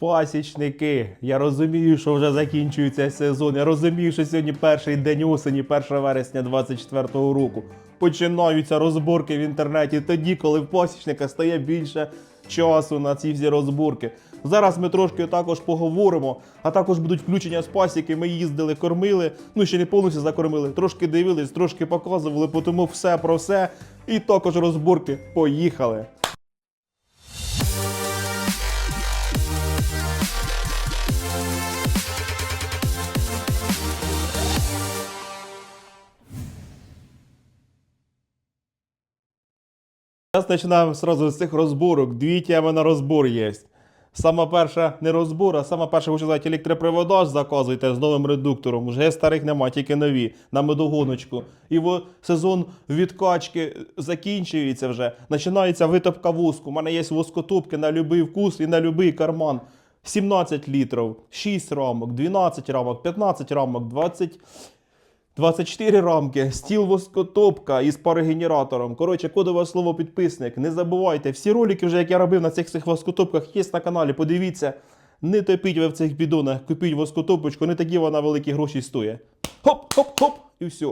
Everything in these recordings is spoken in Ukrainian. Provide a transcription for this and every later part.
Пасічники, я розумію, що вже закінчується сезон. Я розумію, що сьогодні перший день осені, 1 вересня 24-го року. Починаються розборки в інтернеті тоді, коли в пасічника стає більше часу на ці всі розборки. Зараз ми трошки також поговоримо, а також будуть включення з пасіки. Ми їздили, кормили, ну ще не повністю закормили, трошки дивились, трошки показували, по тому все про все. І також розборки. Поїхали! Зараз починаємо сразу з цих розборок. Дві теми на розбор є. Сама перша не розбор, а сама перша хочу сказати, електроприводаж заказуйте з новим редуктором. Вже старих нема, тільки нові на медогоночку. І во сезон відкачки закінчується вже. Починається витопка воску. У мене є воскотопки на будь-який вкус і на будь-який карман. 17 літрів, 6 рамок, 12 рамок, 15 рамок, 20. 24 рамки, стіл воскотопка із парогенератором. Коротше, кодове слово підписник. Не забувайте, всі ролики, вже як я робив на цих цих воскотопках, є на каналі. Подивіться. Не топіть ви в цих бідонах, купіть воскотопочку, не такі вона великі гроші стоїть. Хоп-хоп-хоп, і все.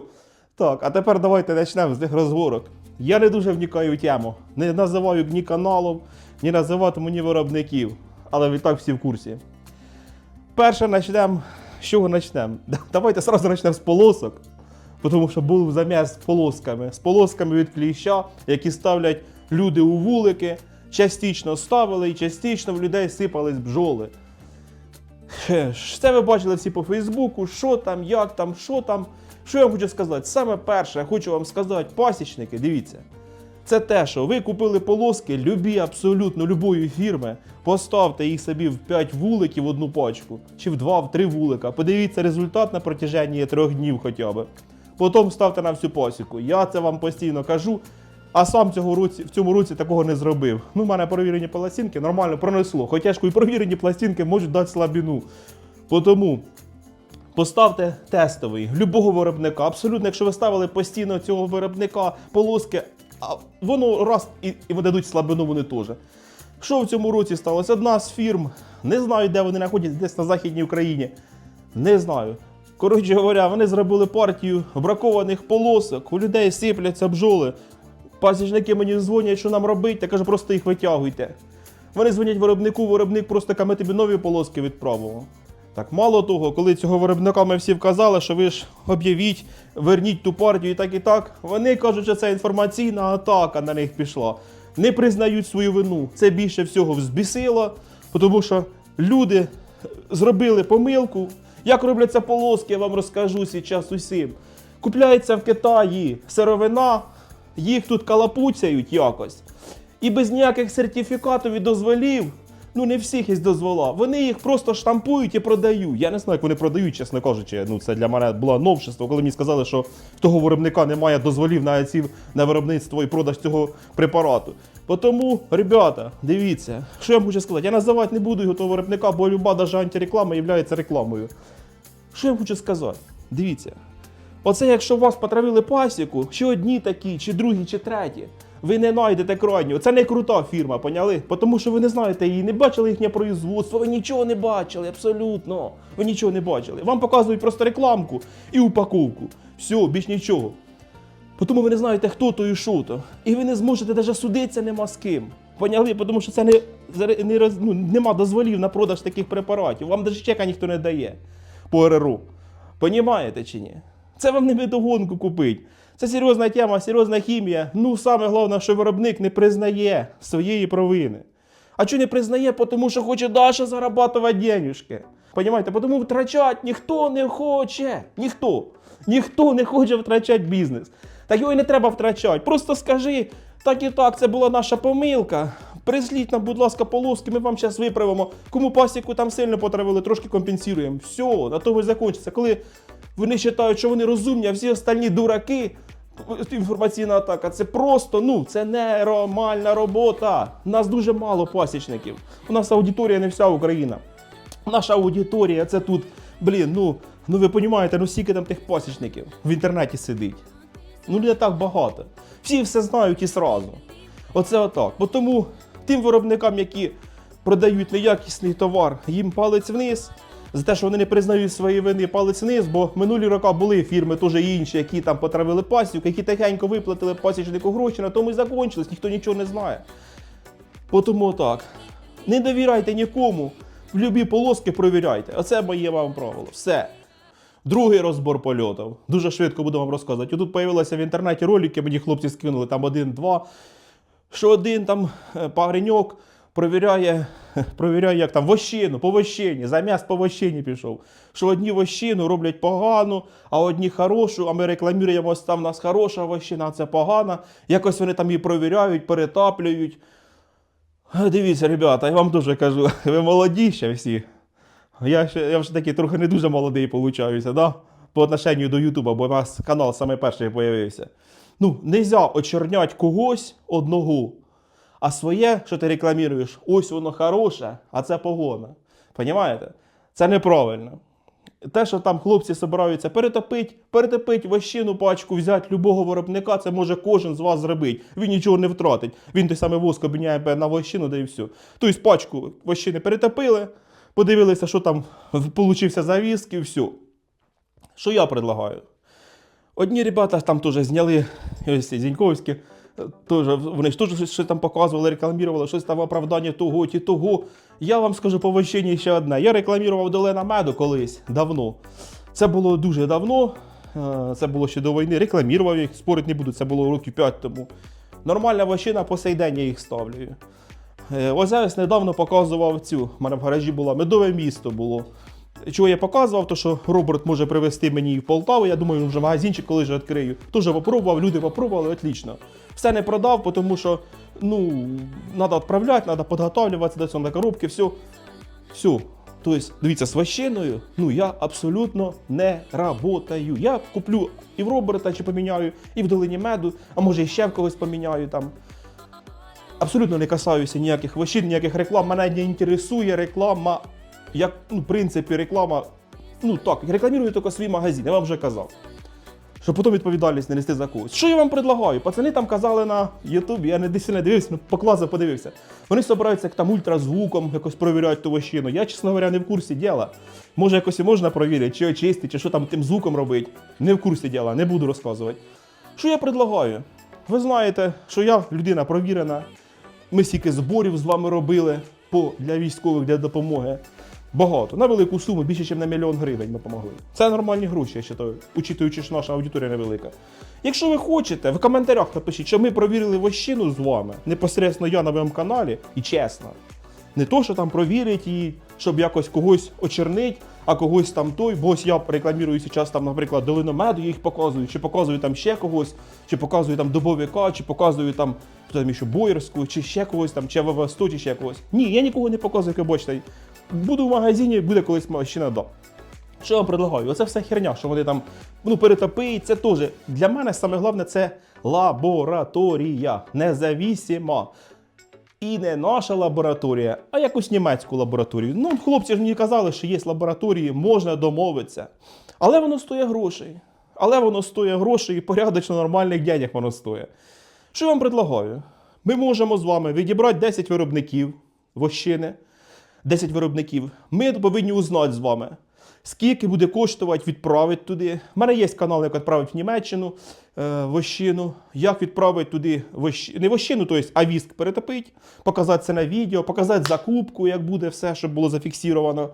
Так, а тепер давайте почнемо з цих розборок. Я не дуже вникаю в тему. Не називаю ні каналів, ні називатиму ні виробників. Але ви так всі в курсі. Перше почнемо. З чого почнемо? Давайте сразу почнемо з полосок. Тому що був заміс з полосками. З полосками від кліща, які ставлять люди у вулики. Частично ставили і частично в людей сипались бджоли. Це ви бачили всі по Фейсбуку, що там, як там, що там. Що я вам хочу сказати? Саме перше, я хочу вам сказати, пасічники, дивіться. Це те, що ви купили полоски, любі абсолютно любої фірми, поставте їх собі в 5 вуликів в одну пачку, чи в 2, в 3 вулика. Подивіться результат на протяженні 3 днів хоча б. Потім ставте на всю пасіку. Я це вам постійно кажу, а сам цього році, в цьому році такого не зробив. Ну, в мене перевірені пластинки нормально пронесло. Хоча ж і провірені пластинки можуть дати слабину. Тому Поставте тестовий любого виробника. Абсолютно, якщо ви ставили постійно цього виробника полоски, а воно раз і, і дадуть слабину вони теж. Що в цьому році сталося? Одна з фірм, не знаю, де вони знаходяться, десь на Західній Україні. Не знаю. Коротше говоря, вони зробили партію бракованих полосок, у людей сипляться бджоли. Пасічники мені дзвонять, що нам робити, я кажу, просто їх витягуйте. Вони дзвонять виробнику, виробник просто каже, ми тобі нові полоски відправимо. Так, мало того, коли цього виробника ми всі вказали, що ви ж об'явіть, верніть ту партію і так і так, вони кажуть, що це інформаційна атака на них пішла. Не признають свою вину. Це більше всього взбісило, тому що люди зробили помилку. Як робляться полоски, я вам розкажу зараз усім. Купляється в Китаї сировина, їх тут калапуцяють якось. І без ніяких сертифікатів і дозволів, ну не всіх є дозвола, вони їх просто штампують і продають. Я не знаю, як вони продають, чесно кажучи. Ну це для мене було новшество, коли мені сказали, що того виробника немає дозволів на ці на виробництво і продаж цього препарату. Тому, ребята, дивіться, що я хочу сказати, я називати не буду його того виробника, бо люба даже антиреклама є рекламою. Що я хочу сказати? Дивіться. Оце якщо вас потравили пасіку, чи одні такі, чи другі, чи треті, ви не знайдете крайнього. Це не крута фірма, поняли? Тому що ви не знаєте її, не бачили їхнє производство, ви нічого не бачили, абсолютно. Ви нічого не бачили. Вам показують просто рекламку і упаковку. Все, більш нічого. Тому ви не знаєте, хто то і що то. І ви не зможете навіть судитися нема з ким. Поняли? Тому що це не, не ну, нема дозволів на продаж таких препаратів. Вам навіть чека ніхто не дає по РРУ. Понімаєте чи ні? Це вам не медогонку купить. Це серйозна тема, серйозна хімія. Ну, саме головне, що виробник не признає своєї провини. А чого не признає? Тому що хоче Даша зарабатувати денюжки. Понімаєте? Тому втрачати ніхто не хоче. Ніхто. Ніхто не хоче втрачати бізнес. Так його і не треба втрачати. Просто скажи, так і так, це була наша помилка. Присліть нам, будь ласка, полоски, ми вам зараз виправимо. Кому пасіку там сильно потравили, трошки компенсуємо. Все, на тому і закінчиться. Коли вони вважають, що вони розумні, а всі остальні дураки, інформаційна атака, це просто, ну, це нормальна робота. У нас дуже мало пасічників. У нас аудиторія не вся Україна. Наша аудиторія це тут, блін, ну, ну ви розумієте, ну скільки там тих пасічників в інтернеті сидить. Ну не так багато. Всі все знають і сразу. Оце отак. Бо тому тим виробникам, які продають неякісний товар, їм палець вниз. За те, що вони не признають свої вини, палець вниз, бо минулі роки були фірми теж інші, які там потравили пасіку, які тихенько виплатили пасічнику гроші, на тому і закончилось, ніхто нічого не знає. Тому так. Не довіряйте нікому, в любі полоски провіряйте. Оце моє вам правило. Все. Другий розбор польотів. Дуже швидко буду вам розказувати. Тут з'явилися в інтернеті ролики, мені хлопці скинули там один-два. Що один там е, пагреньок провіряє, провіряє, як там вощину, по вощині, замість по вощині пішов. Що одні вощину роблять погану, а одні хорошу, а ми рекламуємо, ось там в нас хороша вощина, а це погана. Якось вони там її провіряють, перетаплюють. Дивіться, ребята, я вам дуже кажу, ви молоді ще всі. Я, ще, я вже такий трохи не дуже молодий получаюся, да? по отношенню до Ютуба, бо у нас канал саме перший з'явився. Ну, нельзя очернять когось одного, а своє, що ти рекламуєш, ось воно хороше, а це погона. Понімаєте? Це неправильно. Те, що там хлопці збираються перетопити, перетопити вощину пачку, взяти любого виробника, це може кожен з вас зробити. Він нічого не втратить. Він той самий воск обміняє на вощину, да і все. Тобто пачку вощини перетопили, подивилися, що там получився завіск і все. Що я предлагаю? Одні ребята там теж зняли ось Зіньковські, теж, вони ж теж щось- там показували, рекламували, щось там оправдання того ті того. Я вам скажу по вощині ще одне. Я рекламував Долена Меду колись давно. Це було дуже давно. е, Це було ще до війни. Рекламував їх, спорити не буду, це було років 5 тому. Нормальна вощина по сей день я їх ставлю. Е, Ось зараз недавно показував цю. У мене в гаражі було медове місто було. Чого я показував, то що Роберт може привезти мені в Полтаву. Я думаю, вже магазинчик коли ж відкрию. Тоже попробував, люди попробували, отлично. Все не продав, тому що ну, треба відправляти, треба підготовлюватися до цього на коробки, все. Все. Тобто, дивіться, з вощиною, ну я абсолютно не работаю. Я куплю і в Роберта чи поміняю, і в долині меду, а може і ще в когось поміняю там. Абсолютно не касаюся ніяких вощин, ніяких реклам. Мене не інтересує реклама. Як, ну, в принципі, реклама. Ну так, рекламую тільки свій магазин, я вам вже казав. Щоб потім відповідальність не нести за когось. Що я вам предлагаю? Пацани там казали на Ютубі, я не десь не дивився, ну покласив, подивився. Вони збираються як там ультразвуком якось провіряють ту вощину. Я, чесно говоря, не в курсі діла. Може, якось і можна провірити, чи очистити, чи що там тим звуком робити. Не в курсі діла, не буду розказувати. Що я предлагаю? Ви знаєте, що я людина провірена. Ми стільки зборів з вами робили для військових для допомоги. Багато. На велику суму, більше, ніж на мільйон гривень ми допомогли. Це нормальні гроші, я вважаю, учитуючи, що наша аудиторія невелика. Якщо ви хочете, в коментарях напишіть, що ми провірили вощину з вами, непосередньо я на моєму каналі, і чесно. Не то, що там провірить і щоб якось когось очернить, а когось там той, бо ось я рекламірую зараз там, наприклад, долину меду, їх показую, чи показую там ще когось, чи показую там добовика, чи показую там, там ще боярську, чи ще когось там, чи ВВ100, чи ще когось. Ні, я нікого не показую, як ви бачите. Буду в магазині, буде колись ще надо. Що я вам предлагаю? Оце все херня, що вони там ну, перетопиють, це теж. Для мене саме головне це лабораторія, незавісима. І не наша лабораторія, а якусь німецьку лабораторію. Ну, хлопці ж мені казали, що є лабораторії, можна домовитися. Але воно стоїть грошей. Але воно стоїть грошей і порядочно нормальних денег воно стоїть. Що я вам предлагаю? Ми можемо з вами відібрати 10 виробників вощини, 10 виробників. Ми повинні узнати з вами, скільки буде коштувати відправити туди. У мене є канал, як відправити в Німеччину е, вощину, як відправити туди вощину, не вощину, тобто, а віск перетопити, показати це на відео, показати закупку, як буде все, щоб було зафіксировано.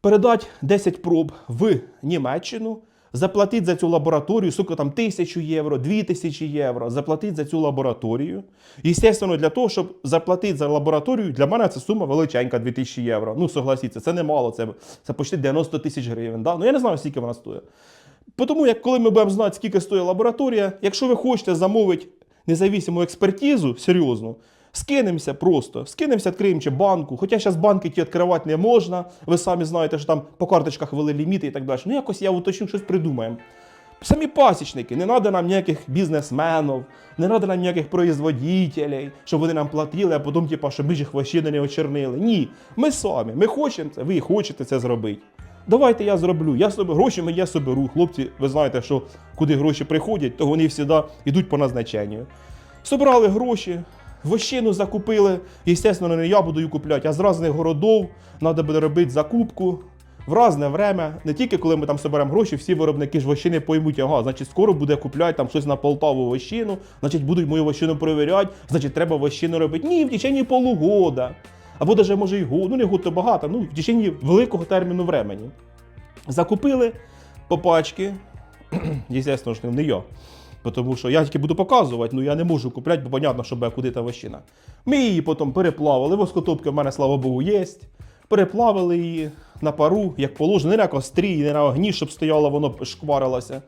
Передати 10 проб в Німеччину, заплатити за цю лабораторію, сука, там тисячу євро, дві тисячі євро, заплатити за цю лабораторію. І, звісно, для того, щоб заплатити за лабораторію, для мене це сума величенька 2000 євро. Ну, согласіться, це немало, це, це почти 90 тисяч гривень. Да? Ну, я не знаю, скільки вона стоїть. Тому, як коли ми будемо знати, скільки стоїть лабораторія, якщо ви хочете замовити независиму експертизу, серйозну, скинемося просто, скинемося, відкриємо чи банку. Хоча зараз банки ті відкривати не можна. Ви самі знаєте, що там по карточках вели ліміти і так далі. Ну, якось я уточню, щось придумаємо. Самі пасічники, не треба нам ніяких бізнесменів, не треба нам ніяких производителей, щоб вони нам платили, а потім, типа, щоб ми ж їх вообще не очернили. Ні, ми самі, ми хочемо це, ви хочете це зробити. Давайте я зроблю. Я собі гроші я соберу. Хлопці, ви знаєте, що куди гроші приходять, то вони завжди йдуть по назначенню. Собрали гроші, Вощину закупили. Естественно, не я буду її купляти, а з різних городов треба буде робити закупку. В різне время, не тільки коли ми там соберемо гроші, всі виробники ж вощини поймуть, ага, значить, скоро буде купляти там щось на Полтаву вощину, значить, будуть мою вощину перевіряти, значить, треба вощину робити. Ні, в течение полугода. Або навіть може і год, ну не год то багато, ну в течение великого терміну времени. Закупили по пачки. Естественно, ж не я. Тому що я тільки буду показувати, ну я не можу купляти, бо понятно, що буде куди та вощина. Ми її потім переплавили. Воскотопки в мене, слава Богу, є. Переплавили її на пару, як положено, не на кострі, не на огні, щоб стояло, воно шкварилося.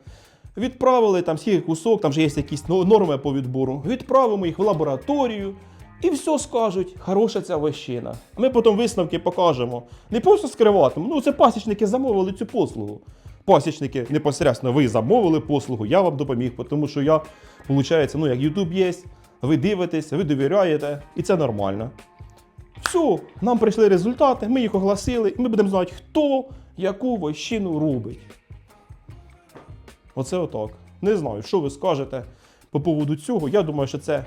Відправили там скільки кусок, там вже є якісь ну, норми по відбору. Відправимо їх в лабораторію. І все скажуть, хороша ця вощина. А ми потім висновки покажемо. Не просто скриватимемо. Ну, це пасічники замовили цю послугу. Пасічники непосередньо ви замовили послугу, я вам допоміг, тому що я, виходить, ну як YouTube є, ви дивитесь, ви довіряєте, і це нормально. Все, нам прийшли результати, ми їх оголосили, і ми будемо знати, хто яку вощину робить. Оце отак. Не знаю, що ви скажете по поводу цього. Я думаю, що це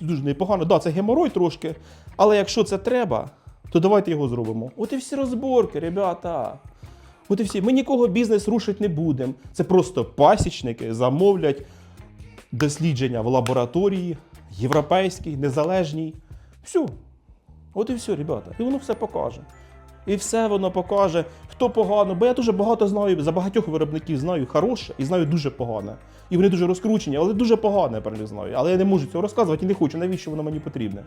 дуже непогано. Да, це геморой трошки, але якщо це треба, то давайте його зробимо. От і всі розборки, ребята. От і всі. Ми нікого бізнес рушити не будемо. Це просто пасічники замовлять дослідження в лабораторії, європейській, незалежній. Все. От і все, ребята. І воно все покаже. І все воно покаже, хто погано. Бо я дуже багато знаю, за багатьох виробників знаю хороше і знаю дуже погане. І вони дуже розкручені, але дуже погане я них знаю. Але я не можу цього розказувати і не хочу, навіщо воно мені потрібне.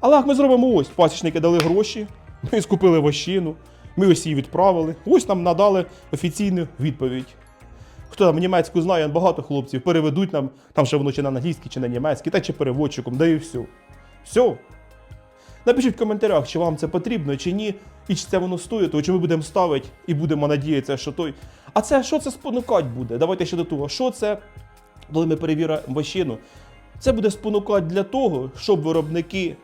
Але як ми зробимо ось, пасічники дали гроші, ми скупили вощину, ми ось відправили. Ось нам надали офіційну відповідь. Хто там німецьку знає, багато хлопців переведуть нам, там ще воно чи на англійський, чи на німецький, та чи переводчиком, да і все. Все. Напишіть в коментарях, чи вам це потрібно, чи ні, і чи це воно стоїть, то чи ми будемо ставити і будемо надіятися, що той. А це що це спонукати буде? Давайте ще до того. Що це, коли ми перевіримо вощину? Це буде спонукати для того, щоб виробники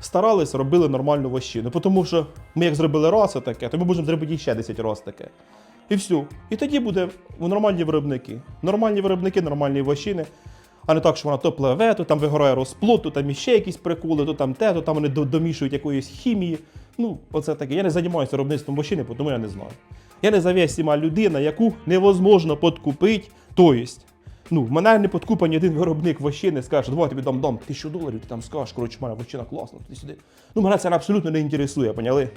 старались, робили нормальну вощину. Тому що ми як зробили раз таке, то ми можемо зробити ще 10 разів таке. І все. І тоді буде нормальні виробники. Нормальні виробники, нормальні вощини. А не так, що вона то пливе, то там вигорає розплод, то там іще якісь приколи, то там те, то там вони домішують якоїсь хімії. Ну, оце таке. Я не займаюся виробництвом вощини, тому я не знаю. Я независима людина, яку невозможно подкупити. Тобто, ну, мене не подкупаний один виробник вощини, скаже, давай тобі дам дам тисячу доларів, ти там скажеш, коротше, в мене вощина класна, туди сюди. Ну, мене це абсолютно не інтересує, поняли?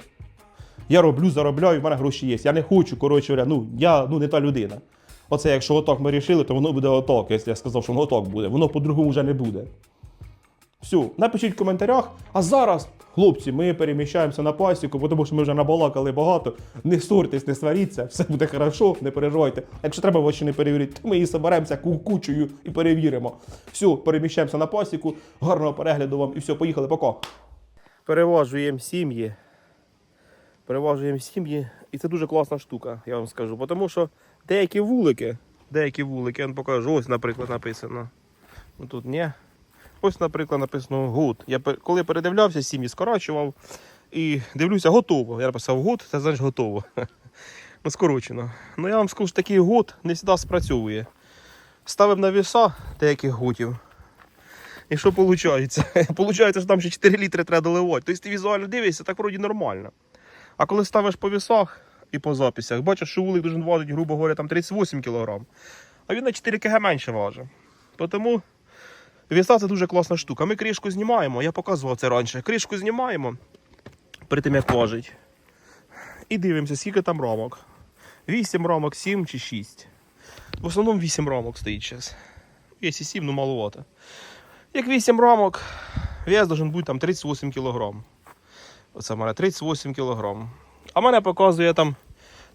Я роблю, заробляю, в мене гроші є. Я не хочу, коротше, ну, я ну, не та людина. Оце якщо отак ми рішили, то воно буде отак. Якщо я сказав, що воно отак буде, воно по-другому вже не буде. Все, напишіть в коментарях. А зараз, хлопці, ми переміщаємося на пасіку, тому що ми вже набалакали багато. Не ссорьтесь, не сваріться, все буде хорошо, не переживайте. Якщо треба вас ще не перевірити, то ми її соберемося ку- кучею і перевіримо. Все, переміщаємося на пасіку. Гарного перегляду вам і все, поїхали, пока. Переважуємо сім'ї. Переважуємо сім'ї. І це дуже класна штука, я вам скажу. Тому що деякі вулики, деякі вулики, я вам покажу, ось, наприклад, написано. Тут ні. Ось, наприклад, написано гуд. Я коли передивлявся, сім'ї скорачував і дивлюся, готово. Я написав гуд, це значить готово. Ну, скорочено. Ну я вам скажу, що такий гуд не завжди спрацьовує. Ставив на віса деяких гутів. І що виходить? Получається, що там ще 4 літри треба доливати. Тобто ти візуально дивишся, так вроді нормально. А коли ставиш по вісах і по записях, бачиш, що вулик дуже важить, грубо говоря, там 38 кг. А він на 4 кг менше важить. Тому віса це дуже класна штука. Ми кришку знімаємо, я показував це раніше. Кришку знімаємо перед тим, як важить. І дивимося, скільки там рамок. 8 рамок, 7 чи 6. В основному 8 рамок стоїть зараз. Є і 7, ну маловато. Як 8 рамок, вес должен бути там 38 кг. Оце в мене 38 кг. А мене показує там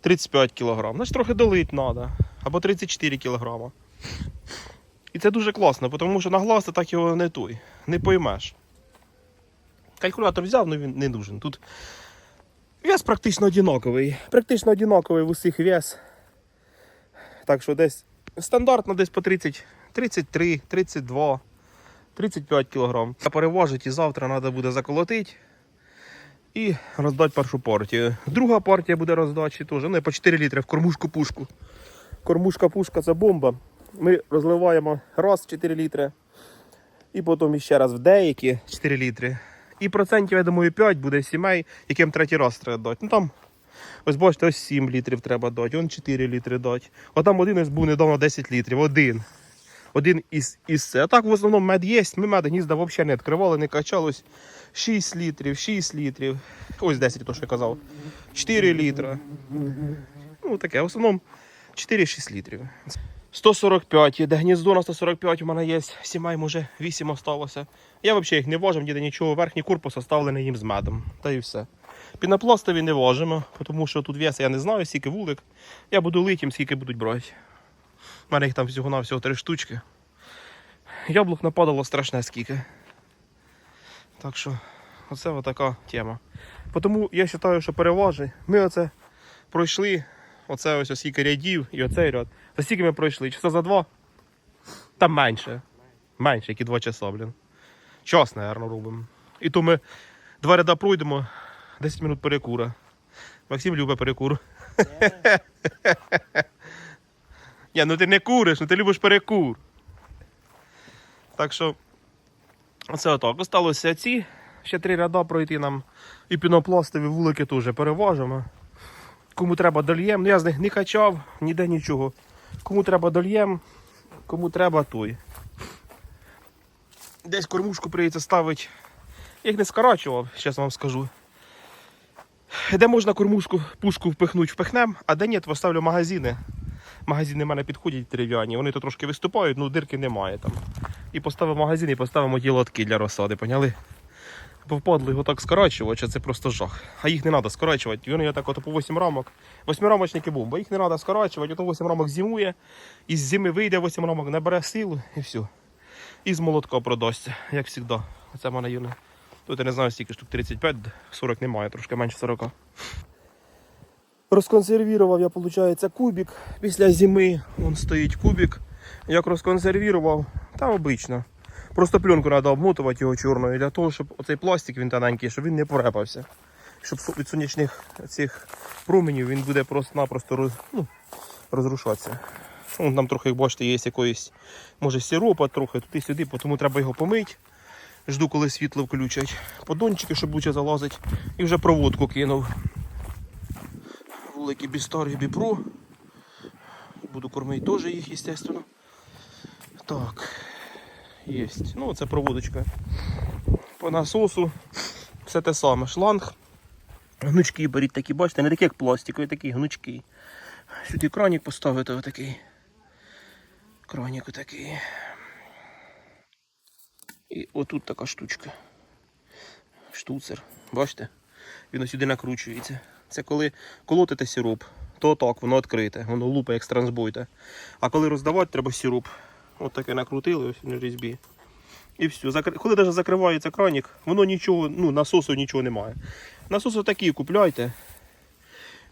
35 кг. Значить трохи долить треба. Або 34 кг. І це дуже класно, тому що на глаз ти так його не той, не поймеш. Калькулятор взяв, але він не нужен. Тут вес практично одинаковий. Практично одинаковий в усіх вес. Так що десь стандартно десь по 30, 33, 32, 35 кг. Переважить і завтра треба буде заколотити і роздати першу партію. Друга партія буде роздачі теж. Ну, по 4 літри в кормушку пушку. Кормушка пушка це бомба. Ми розливаємо раз 4 літри. І потім ще раз в деякі 4 літри. І процентів, я думаю, 5 буде сімей, яким третій раз треба дати. Ну там, ось бачите, ось 7 літрів треба дати, он 4 літри дати. А там один ось був недавно 10 літрів, один. Один із, із. А так в основному мед є, ми мед гнізда взагалі не відкривали, не качалось. 6 літрів, 6 літрів. Ось 10, то що я казав. 4 літра. Ну таке, в основному 4-6 літрів. 145, де гніздо на 145 у мене є, сімей може 8 осталося. Я взагалі їх не важив, ніде нічого, верхній корпус оставлений їм з медом. Та і все. Пінопластові не важимо, тому що тут вес я не знаю, скільки вулик. Я буду лить їм, скільки будуть брати. У мене їх там всього на всього три штучки. Яблук нападало страшне скільки. Так що, оце отака тема. Тому я вважаю, що переважить. Ми оце пройшли, оце ось ось скільки рядів і оцей ряд. За скільки ми пройшли? Часа за два? Там менше. Менше, які два часа, блін. Час, мабуть, робимо. І то ми два ряда пройдемо, 10 минут перекура. Максим любить перекур. Ні, ну ти не куриш, ну ти любиш перекур. Так що, оце отак. Осталося ці. Ще три ряда пройти нам. І пінопластові вулики теж переважимо. Кому треба дольєм. Ну я з них не качав, ніде нічого. Кому треба дольєм, кому треба той. Десь кормушку прийдеться ставити. Я їх не скорачував, чесно вам скажу. Де можна кормушку, пушку впихнути, впихнем, а де ні, поставлю магазини. Магазини в мене підходять дерев'яні, вони то трошки виступають, ну дирки немає там. І поставив магазин і поставимо ті лотки для розсади, поняли? Бо впадло його так скорачувати, що це просто жах. А їх не треба скорачувати. Вони так от по 8 рамок. Восьмирамочники бомба. Їх не треба скорачувати, ото 8 рамок зимує, і з зими вийде 8 рамок, набере силу і все. І з молотка продасться, як завжди. Оце в мене юне. Тут я не знаю, скільки штук 35, 40 немає, трошки менше 40. Розконсервував я, виходить, кубик. Після зими вон стоїть кубик. Як розконсервував, та обично. Просто пленку треба обмотувати його чорною для того, щоб оцей пластик він тоненький, щоб він не порепався. Щоб від сонячних цих променів він буде просто-напросто роз, ну, розрушатися. Вон там трохи, як бачите, є якоїсь, може, сиропа трохи туди-сюди, тому треба його помити. Жду, коли світло включать. Подончики, щоб лучше залазить. І вже проводку кинув. Вулики Бістар і Біпро. Буду кормити теж їх, звісно. Так. Єсть. Ну, це проводочка. По насосу. Все те саме. Шланг. Гнучки беріть такі, бачите, не такі, як пластикові, такі гнучки. Сюди кранік поставити отакий. Кранік отакий. І отут така штучка. Штуцер. Бачите? Він сюди накручується. Це коли колотите сироп, то так, воно відкрите, воно лупа як з трансбойта. А коли роздавати, треба сироп. От таке накрутили ось на різьбі. І все. Коли навіть закривається кранік, воно нічого, ну, насосу нічого немає. Насоси такі купляйте.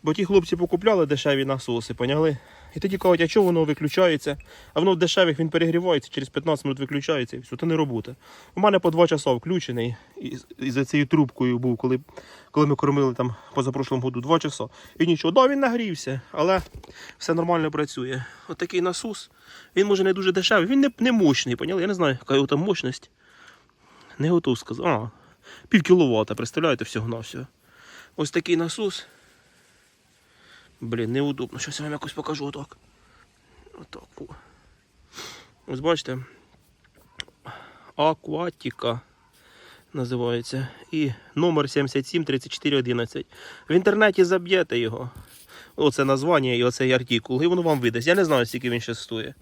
Бо ті хлопці покупляли дешеві насоси, поняли? І тоді кажуть, а чого воно виключається? А воно в дешевих він перегрівається, через 15 минут виключається і все, то не робота. У мене по 2 часа включений і, і за цією трубкою був, коли, коли ми кормили там позапрошлому году 2 часа. І нічого, да, він нагрівся, але все нормально працює. От такий насос. Він може не дуже дешевий, він не, не мощний, поняли? Я не знаю, яка його там мощність. Не готов сказати. А, пів кіловата, представляєте, всього на всього. Ось такий насос. Блін, неудобно. Щось я вам якось покажу отак. Отак. О. Ось бачите. Акватіка називається. І номер 773411. В інтернеті заб'єте його. Оце названня і оцей артикул. І воно вам видасть. Я не знаю, скільки він ще стоїть.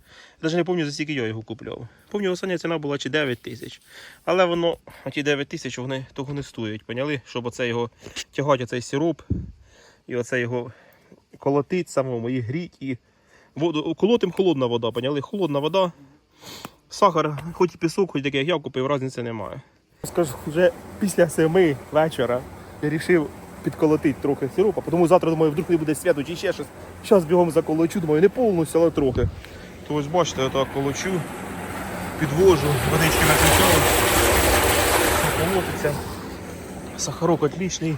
Навіть не пам'ятаю, за скільки я його купляв. Пам'ятаю, остання ціна була чи 9 тисяч. Але воно, ті 9 тисяч, вони того не стоять. Поняли? Щоб оце його тягати, оцей сироп. І оце його колотить самому і гріть, і воду. Колотим холодна вода, поняли? Холодна вода. Сахар, хоч і пісок, хоч такий, як я купив, різниці немає. Скажу, вже після семи вечора я вирішив підколотити трохи сиропа, тому завтра думаю, вдруг не буде свято чи ще щось. Зараз бігом заколочу, думаю, не повністю, але трохи. То ось бачите, я так колочу, підвожу, водички накачаю, колотиться. Сахарок отличний.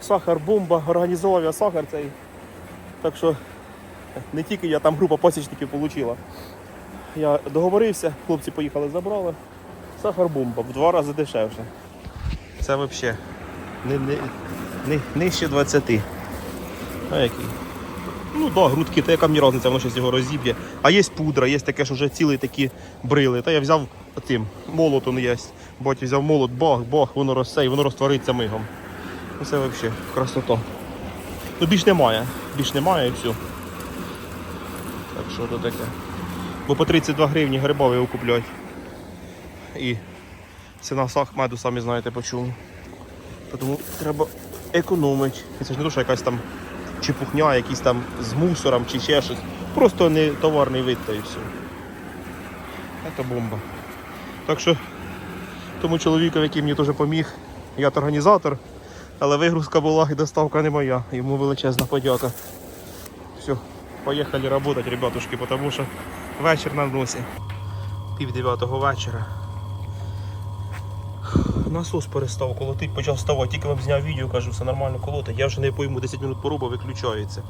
Сахар бомба, організував я сахар цей. Так що не тільки я, там група пасічників отримала. Я договорився, хлопці поїхали, забрали. Сахар бомба, в два рази дешевше. Це взагалі не, не, не, нижче 20. А який? Ну так, да, грудки, та яка мені різниця, воно щось його розіб'є. А є пудра, є таке, що вже цілі такі брили. Та я взяв тим, молот он є. Батя взяв молот, бах, бах, воно розсе і воно розтвориться мигом. Ну це взагалі красота. Ну більш немає. Більш немає і все. Так що то таке. Бо по 32 гривні грибові його купляють. І ціна меду, самі знаєте по чому. Тому треба економити. Це ж не то, що якась там чепухня, якийсь там з мусором чи ще щось. Просто не товарний вид та і все. Це бомба. Так що тому чоловіку, який мені теж поміг, я то організатор, але вигрузка була і доставка не моя. Йому величезна подяка. Все, поїхали працювати, ребятушки, тому що вечір на носі. Пів дев'ятого вечора. Насос перестав колотить, почав ставати. Тільки вам зняв відео, кажу, все нормально колотить. Я вже не пойму, 10 минут порубав, виключається.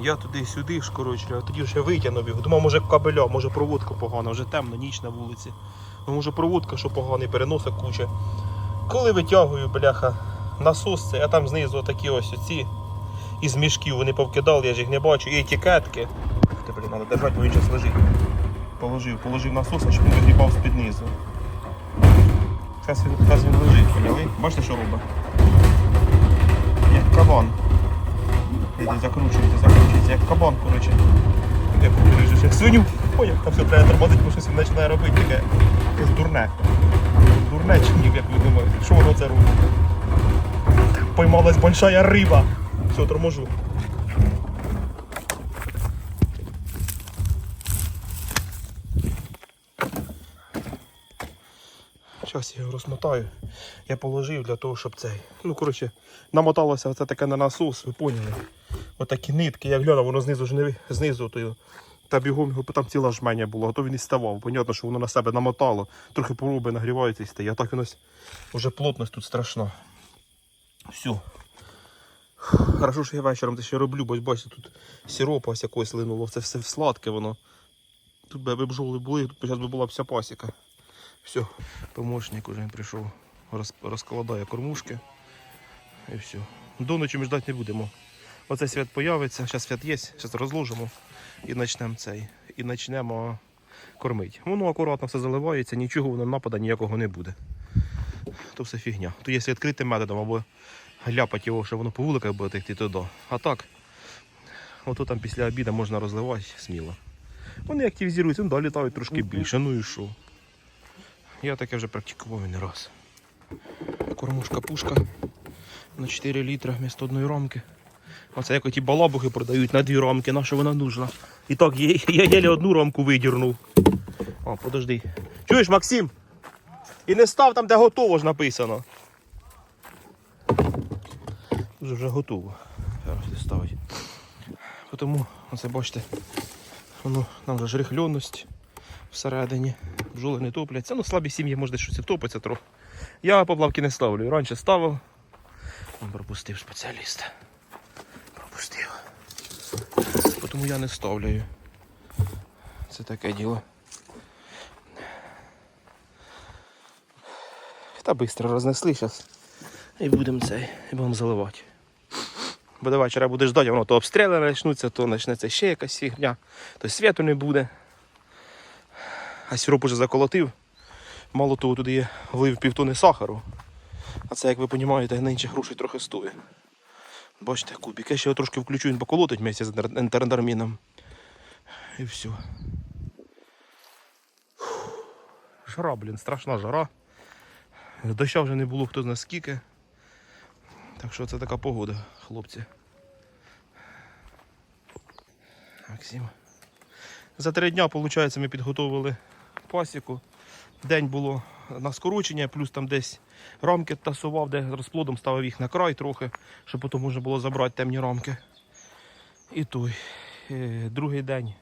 Я туди-сюди ж, коротше, а тоді вже витягнув його. Думав, може кабеля, може проводка погана, вже темно, ніч на вулиці. Ну, може проводка, що поганий, переносок куча. Коли витягую, бляха, насос цей, а там знизу такі ось оці. Із мішків вони повкидали, я ж їх не бачу. І етикетки. Ти, блін, треба держати, бо він зараз лежить. Положив, положив насос, щоб він вигрібав з-під низу. Зараз він, зараз він лежить, поняли? Бачите, що робить? Як кабан. Закручується, закручується, як кабан, коротше. Як лежиш, як свиню. Поняв, там все треба тормозити, бо щось він починає робити таке. Дурне. Дурне чи ні, як ви думаєте? Що воно це робить? Поймалась большая риба. Все, торможу. Зараз я його розмотаю. Я положив для того, щоб цей. Ну, коротше, намоталося це таке на насос, ви поняли. Отакі нитки, я глянув, воно знизу ж не знизу то, та бігом його там ціла жменя була, а то він і ставав. Понятно, що воно на себе намотало. Трохи поруби нагріваються і стає. А так воно вже плотність тут страшна. Все. Хорошо, що я вечором це ще роблю, бо бачите, тут сиропа ось якось линуло, це все сладке воно. Тут би бджоли були, тут зараз би була вся пасіка. Все, помощник уже прийшов, роз, розкладає кормушки. І все. До ночі ми ждати не будемо. Оце свят появиться, зараз свят є, зараз розложимо і почнемо цей. І почнемо кормити. Воно акуратно все заливається, нічого воно напада ніякого не буде. То все фігня. То якщо відкритим методом або ляпати його, що воно по вуликах буде текти, то да. А так, ото там після обіду можна розливати сміло. Вони активізуються, ну да, літають трошки більше, ну і що. Я таке вже практикував не раз. Кормушка пушка на 4 літри вмісто одної рамки. Оце як оті балабухи продають на дві рамки, на що вона нужна. І так, я, я єлі одну рамку видірнув. О, подожди. Чуєш, Максим? І не став там, де готово ж написано. Вже вже готово. Зараз ставить. Тому, оце бачите, воно нам вже ж всередині. Бджоли не топляться. Ну, слабі сім'ї, може щось і втопиться трохи. Я поплавки не ставлю. Раніше ставив. Пропустив спеціаліст. Пропустив. Тому я не ставлю. Це таке діло. Та швидко рознесли зараз. І будемо цей, і будемо заливати. Бо до вечора будеш ждати, воно то обстріли почнуться, то почнеться ще якась фігня, то світу не буде. А сироп уже заколотив. Мало того, туди я влив півтони сахару. А це, як ви розумієте, нинче грошей трохи стоїть. Бачите, кубик. Я ще його трошки включу, він поколотить вместе з ентер- ентердарміном. І все. Жара, блін, страшна жара. Доща вже не було хто зна скільки. Так що це така погода, хлопці. Максим. За три дня, виходить, ми підготовили пасіку. День було на скорочення, плюс там десь рамки тасував, де розплодом ставив їх на край трохи, щоб потім можна було забрати темні рамки. І той. Е, Другий день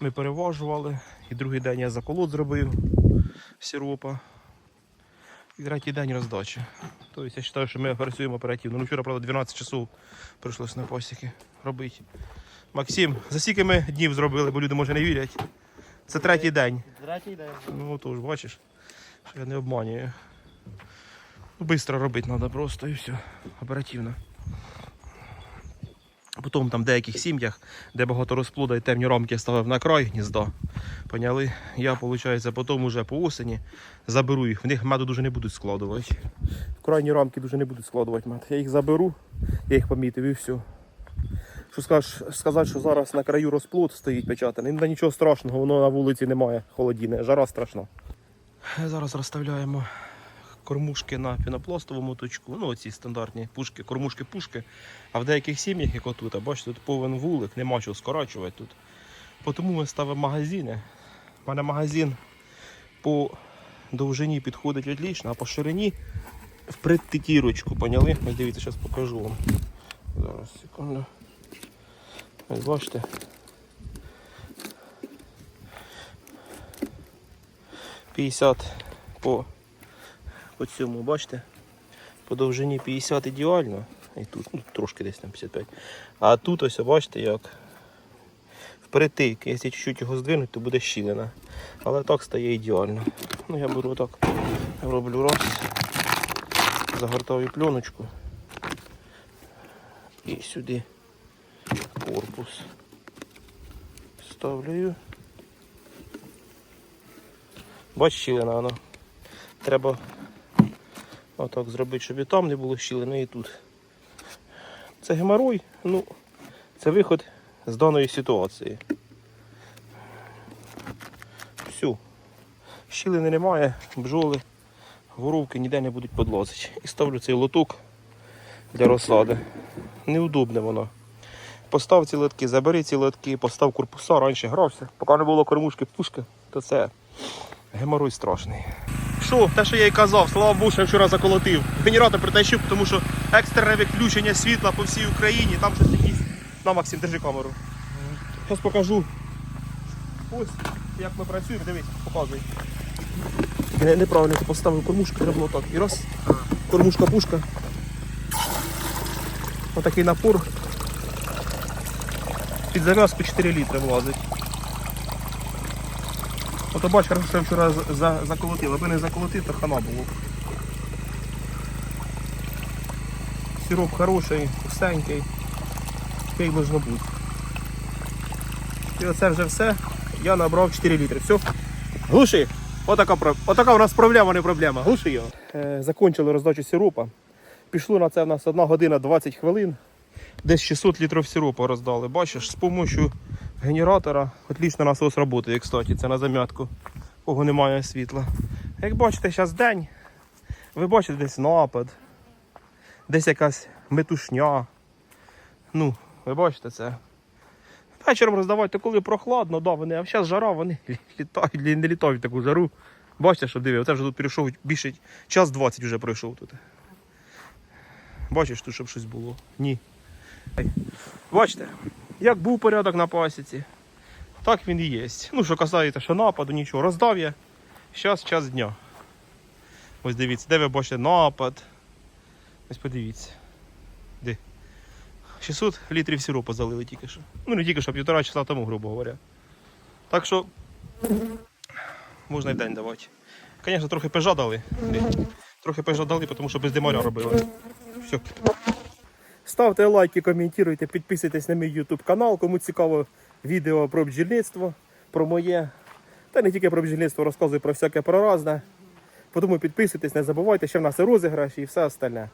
ми переважували, і другий день я заколот зробив сиропа. І третій день роздачі. Тобто я вважаю, що ми працюємо оперативно. Ну, вчора, правда, 12 часов прийшлося на посіки робити. Максим, за скільки ми днів зробили, бо люди може не вірять. Це третій день. Третій день. Ну то ж бачиш. Що я не обманюю. Ну, Быстро робити треба просто і все. Оперативно. Потім там в деяких сім'ях, де багато розплода і темні рамки ставив на край гнізда. Поняли? Я, виходить, потім уже по осені заберу їх. В них меду дуже не будуть складувати. Крайні рамки дуже не будуть складувати мед. Я їх заберу, я їх помітив і все. Що скаж, сказати, що зараз на краю розплод стоїть печатаний. Та нічого страшного, воно на вулиці немає холодіне, жара страшна. Зараз розставляємо кормушки на пінопластовому точку. Ну, оці стандартні пушки, кормушки-пушки. А в деяких сім'ях, як отут, а бачите, тут повен вулик, нема чого скорачувати тут. Тому ми ставимо магазини. У мене магазин по довжині підходить отлично, а по ширині в притикірочку, поняли? Ось дивіться, зараз покажу вам. Зараз, секунду. Ось бачите. По, по цьому, бачите? По довжині 50 ідеально. І тут, ну, трошки десь там 55. А тут ось, бачите, як впритик. Якщо чуть-чуть його здвинуть, то буде щілина. Але так стає ідеально. Ну я беру так, роблю раз, загортаю пленочку і сюди корпус ставлю. Бач, щілина вона. Треба отак зробити, щоб і там не було щілини, і тут. Це геморой, ну, це виход з даної ситуації. Все. Щілини немає, бджоли, воровки ніде не будуть подлазити. І ставлю цей лоток для розсади. Неудобне воно. Постав ці лотки, забери ці лотки, постав корпуса, раніше грався. Поки не було кормушки пушки, то це геморой страшний. Що, те, що я й казав, слава Богу, що я вчора заколотив. Генератор притащив, тому що екстрене відключення світла по всій Україні, там щось якісь. На Максим, держи камеру. Зараз покажу. Ось, як ми працюємо, дивись, показуй. Не, неправильно поставив кормушку, треба було так. І раз. Кормушка пушка. Отакий напор. Під зав'язку 4 літри влазить. Ото бач, хорошо, що я вчора за- за- заколотив. Аби не заколотив, то хана було. Сироп хороший, густенький. Як должно бути. І оце вже все. Я набрав 4 літри. Все. Глуши. Отака, отака у нас проблема, не проблема. Глуши його. Е, закончили роздачу сиропа. Пішло на це в нас 1 година 20 хвилин. Десь 600 літрів сиропу роздали. Бачиш, з допомогою генератора отлично насос працює, кстати, це на зам'ятку. Кого немає світла. Як бачите, зараз день. Ви бачите десь напад, десь якась метушня. Ну, ви бачите це. Вечором роздавати, коли прохладно, да, вони, а зараз жара, вони літають, не літають таку жару. Бачите, що диви, оце вже тут прийшов більше час 20 вже пройшов тут. Бачиш тут, щоб щось було? Ні. Бачите, як був порядок на пасіці, так він і є. Ну, що касається, що нападу, нічого. Роздав я. Зараз час дня. Ось дивіться, де ви бачите напад. Ось подивіться. Де? 600 літрів сиропу залили тільки що. Ну не тільки що, півтора часа тому, грубо говоря. Так що можна в день давати. Звісно, трохи пежа дали. Трохи пежа дали, тому що без димаря робили. Все. Ставте лайки, коментуйте, підписуйтесь на мій YouTube канал. Кому цікаво відео про бджільництво, про моє. Та не тільки про бджільництво, розказую про всяке проразне. Тому підписуйтесь, не забувайте, що в нас і розіграш і все остальне.